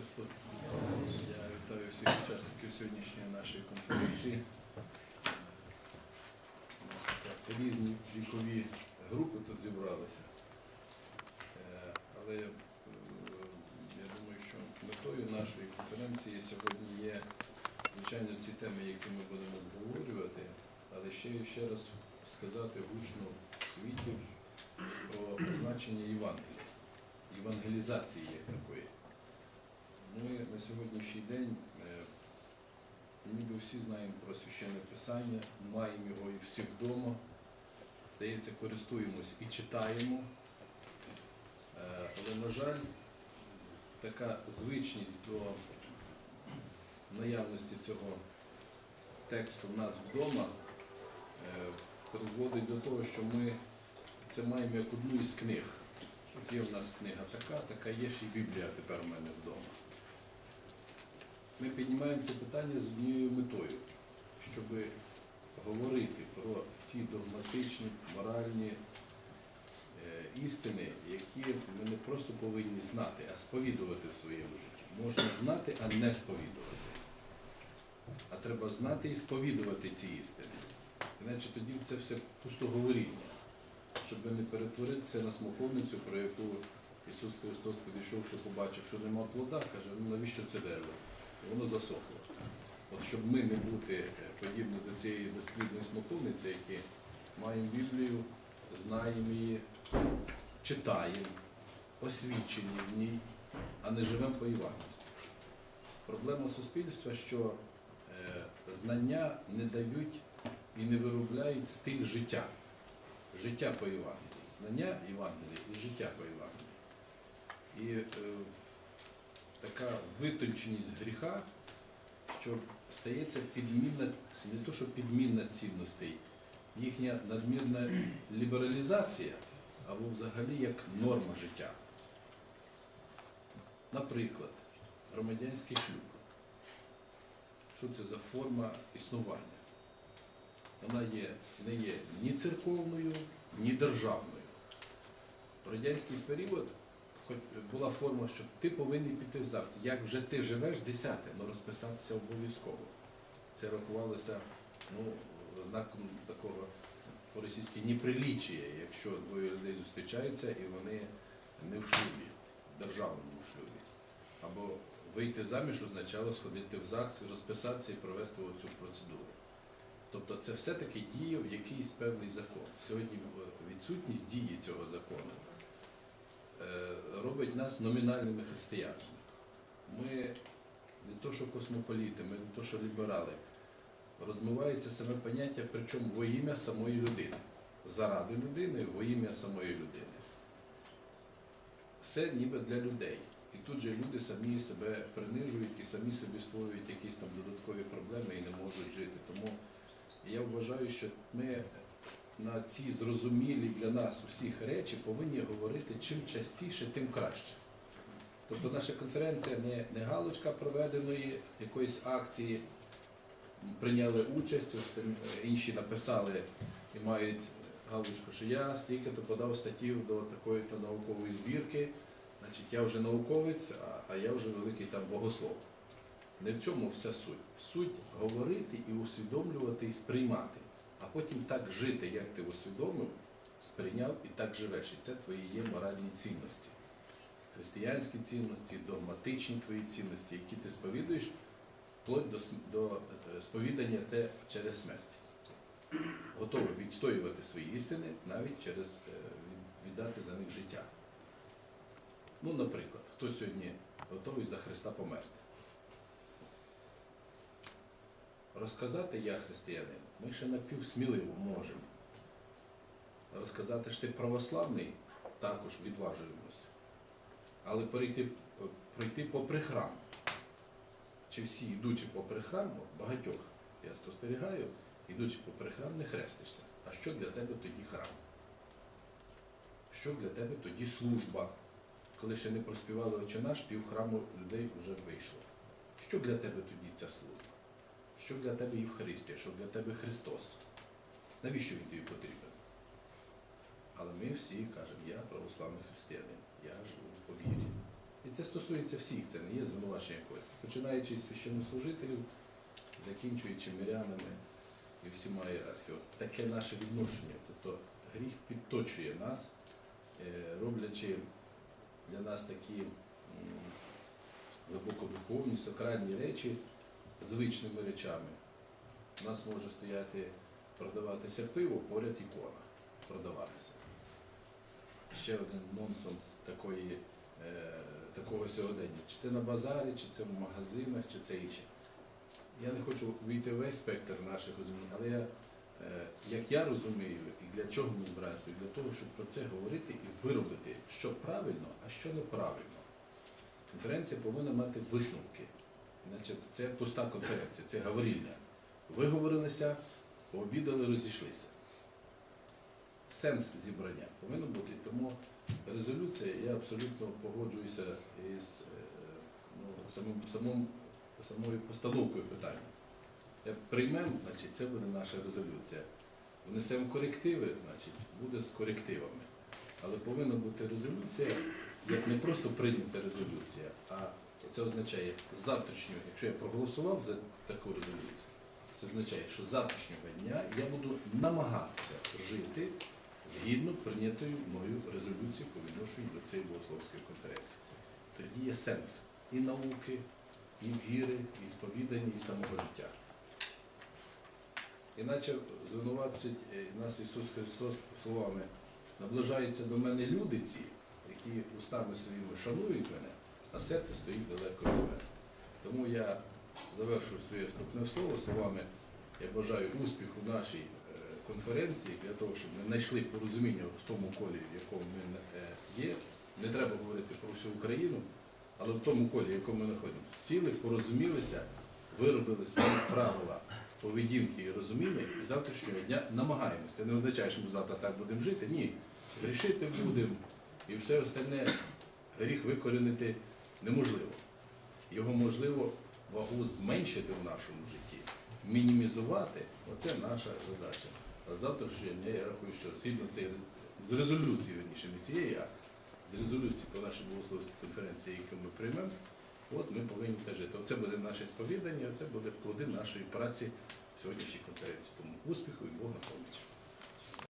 Христос. Я вітаю всіх учасників сьогоднішньої нашої конференції. У нас різні вікові групи тут зібралися. Е, Але е, я думаю, що метою нашої конференції сьогодні є, звичайно, ці теми, які ми будемо обговорювати, але ще ще раз сказати гучно світі про значення Євангелія, євангелізації такої. Ми на сьогоднішній день е, ніби всі знаємо про священне писання, маємо його і всі вдома. Здається, користуємось і читаємо. Е, Але, на жаль, така звичність до наявності цього тексту в нас вдома е, призводить до того, що ми це маємо як одну із книг. От є в нас книга така, така є ще й Біблія тепер у мене вдома. Ми піднімаємо це питання з однією метою, щоб говорити про ці догматичні, моральні е, істини, які ми не просто повинні знати, а сповідувати в своєму житті. Можна знати, а не сповідувати. А треба знати і сповідувати ці істини. Іначе тоді це все пустоговоріння, щоб не перетворитися на смоковницю, про яку Ісус Христос підійшовши, побачив, що нема плода, каже, ну навіщо це дерево? Воно засохло. От щоб ми не бути е, подібні до цієї безплідної смоковниці, які маємо Біблію, знаємо її, читаємо, освічені в ній, а не живемо по Євангелісті. Проблема суспільства, що е, знання не дають і не виробляють стиль життя. Життя по Євангелії. Знання Євангелії і життя по Євангелії. І е, така витонченість гріха, що стається підмінна, не то, що підмінна цінностей, їхня надмірна лібералізація або взагалі як норма життя. Наприклад, громадянський шлюб. Що це за форма існування? Вона є, не є ні церковною, ні державною. В радянський період була форма, що ти повинен піти в ЗАГС. Як вже ти живеш, десяте, але розписатися обов'язково. Це рахувалося ну, знаком такого по-російськи неприлічія, якщо двоє людей зустрічаються і вони не в шлюбі, в державному шлюбі. Або вийти заміж означало сходити в ЗАГС, розписатися і провести оцю процедуру. Тобто це все-таки діяв якийсь певний закон. Сьогодні відсутність дії цього закону робить нас номінальними християнами. Ми не то, що космополіти, ми не то, що ліберали. Розмивається саме поняття, причому во ім'я самої людини. Заради людини, во ім'я самої людини. Все ніби для людей. І тут же люди самі себе принижують і самі собі створюють якісь там додаткові проблеми і не можуть жити. Тому я вважаю, що ми на ці зрозумілі для нас усіх речі повинні говорити чим частіше, тим краще. Тобто наша конференція не, не галочка проведеної якоїсь акції, прийняли участь, інші написали і мають галочку, що я стільки-то подав статтів до такої-то наукової збірки, значить я вже науковець, а, а я вже великий там богослов. Не в цьому вся суть. Суть говорити і усвідомлювати і сприймати, а потім так жити, як ти усвідомив, сприйняв і так живеш. І це твої є моральні цінності. Християнські цінності, догматичні твої цінності, які ти сповідуєш, вплоть до, до е, сповідання те через смерть. Готовий відстоювати свої істини навіть через е, віддати за них життя. Ну, наприклад, хто сьогодні готовий за Христа померти? Розказати я християнин, ми ще напівсміливо можемо. Розказати, що ти православний, також відважуємося. Але перейти, пройти попри храм. Чи всі, йдучи попри храм, багатьох я спостерігаю, йдучи попри храм, не хрестишся. А що для тебе тоді храм? Що для тебе тоді служба? Коли ще не проспівали «Отче наш, пів храму людей вже вийшло. Що для тебе тоді ця служба? Що для тебе Євхаристія, що для тебе Христос? Навіщо він тобі потрібен? Але ми всі кажемо, я православний християнин, я живу по вірі. І це стосується всіх, це не є звинувачення якогось. Починаючи з священнослужителів, закінчуючи мирянами і всіма ієрархією. Таке наше відношення. Тобто гріх підточує нас, е, роблячи для нас такі глибокодуховні, сакральні речі звичними речами. У нас може стояти, продаватися пиво, поряд ікона продаватися. Ще один нонсенс такої, е, такого сьогодення. Чи це на базарі, чи це в магазинах, чи це інше. Я не хочу вийти весь спектр наших розумінь, але я, е, як я розумію, і для чого мені брати, для того, щоб про це говорити і виробити, що правильно, а що неправильно. Конференція повинна мати висновки. Значить, це пуста конференція, це говорільня. Виговорилися, пообідали, розійшлися. Сенс зібрання повинен бути. Тому резолюція, я абсолютно погоджуюся із е, ну, самим, самим, самою постановкою питання. Як приймемо, значить, це буде наша резолюція. Внесемо корективи, значить, буде з корективами. Але повинна бути резолюція, як не просто прийнята резолюція, а це означає з завтрашнього, якщо я проголосував за таку резолюцію, це означає, що з завтрашнього дня я буду намагатися жити згідно прийнятою мною резолюції по відношенню до цієї богословської конференції. Тоді є сенс і науки, і віри, і сповідання, і самого життя. Іначе звинувачить е, нас Ісус Христос словами, наближаються до мене люди ці, які устами своїми шанують мене, а серце стоїть далеко від мене. Тому я завершую своє вступне слово словами, я бажаю успіху нашій е, конференції для того, щоб ми знайшли порозуміння в тому колі, в якому ми е, є. Не треба говорити про всю Україну, але в тому колі, в якому ми знаходимося, сіли, порозумілися, виробили свої правила поведінки і розуміння, і завтрашнього дня намагаємося. Це не означає, що ми завтра так будемо жити. Ні. Грішити будемо, і все остальне гріх викорінити неможливо. Його можливо вагу зменшити в нашому житті, мінімізувати оце наша задача. А завтрашнього дня я рахую, що згідно цієї з резолюції, верніше, не цієї, а з резолюції по нашій богословській конференції, яку ми приймемо, от ми повинні теж жити. Оце буде наше сповідання, це буде плоди нашої праці в сьогоднішній конференції. Тому успіху і Бога помічі.